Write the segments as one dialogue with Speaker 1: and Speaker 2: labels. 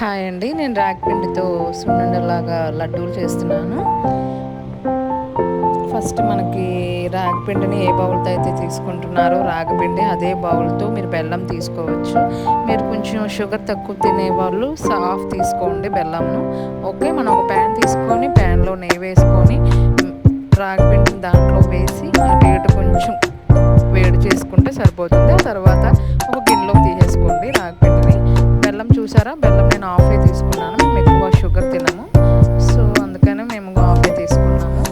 Speaker 1: Hi అండి. నేను రాగి పిండితో సున్నుండలాగా లడ్డూలు చేస్తున్నాను. ఫస్ట్ మనకి రాగి పిండిని ఏ బౌల్తో అయితే తీసుకుంటున్నారో రాగి పిండి అదే బౌల్తో మీరు బెల్లం తీసుకోవచ్చు. మీరు కొంచెం షుగర్ తక్కువ తినే వాళ్ళు సాఫ్ తీసుకోండి బెల్లంను. ఓకే మనం ఒక ప్యాన్ తీసుకొని ప్యాన్లో నెయ్యి వేసుకొని రాగి పిండిని దాంట్లో వేసి వేడి ఇటు కొంచెం వేడి చేసుకుంటే సరిపోతుంది. ఆ తర్వాత చూసారా బెల్లం నేను ఆఫే తీసుకున్నాను. మేము ఎక్కువ షుగర్ తినము. సో అందుకని మేము ఆఫే తీసుకున్నాము.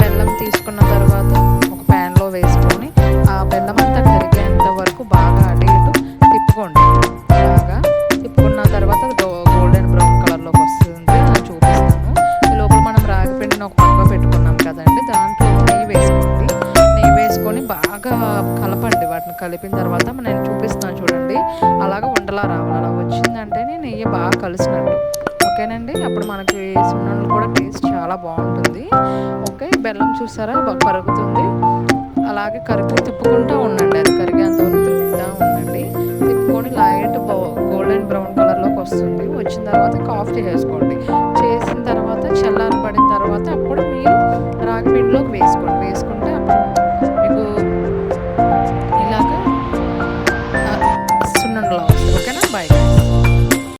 Speaker 1: బెల్లం తీసుకున్న తర్వాత ఒక ప్యాన్లో వేసుకొని ఆ బెల్లం అంతా కరిగేంత వరకు బాగా అటు ఇటు తిప్పుకోండి. బాగా తిప్పుకున్న తర్వాత గోల్డెన్ బ్రౌన్ కలర్లోకి వస్తుంది అది చూపిస్తాను. ఈ లోపల మనం రాగి పిండిని ఒక పక్క పెట్టుకున్నాం కదండి. దాంట్లో నెయ్యి వేసుకోండి. నెయ్యి వేసుకొని బాగా కలపండి. వాటిని కలిపిన తర్వాత నేను చూపిస్తాను చూడండి. అలాగ ఉండలా రావాలి? నెయ్యి బాగా కలిసినట్టు. ఓకేనండి? అప్పుడు మనకి సున్నుండలు కూడా టేస్ట్ చాలా బాగుంటుంది. ఓకే బెల్లం చూసారా? బాగా కరుగుతుంది. అలాగే కరిగి తిప్పుకుంటూ ఉండండి. అది కరిగేంత వరకు తిప్పుతూ ఉండండి. తిప్పుకొని లైట్ గోల్డెన్ బ్రౌన్ కలర్లోకి వస్తుంది. వచ్చిన తర్వాత కాఫీ చేసుకోండి. చేసిన తర్వాత చల్లారబడిన తర్వాత అప్పుడు మీరు రాగి పిండిలోకి వేసుకోండి. వేసుకుంటే అప్పుడు